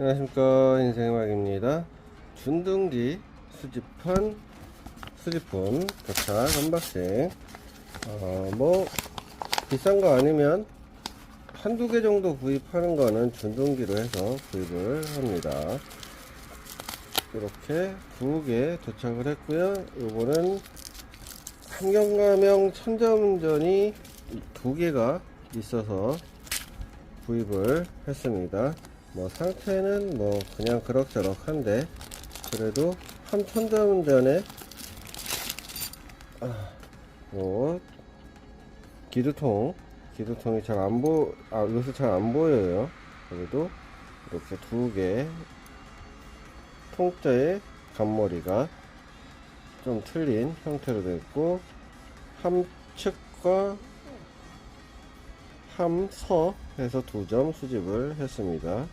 안녕하십니까 인생의막입니다. 준둥지 수집한 수집품 도착 언박싱. 어, 뭐 비싼 거 아니면 한두 개 정도 구입하는 거는 준둥기로 해서 구입을 합니다. 이렇게 두 개 도착을 했고요. 요거는 환경감형 천자문전이 두 개가 있어서 구입을 했습니다. 뭐 상태는 뭐 그냥 그럭저럭한데 그래도 한 천자운전에 아, 뭐 기두통 기두통이 잘 안 보, 아 요새 잘 안 보여요. 그래도 이렇게 두 개 통짜의 간머리가 좀 틀린 형태로 됐고 함측과 함서 해서 두 점 수집을 했습니다.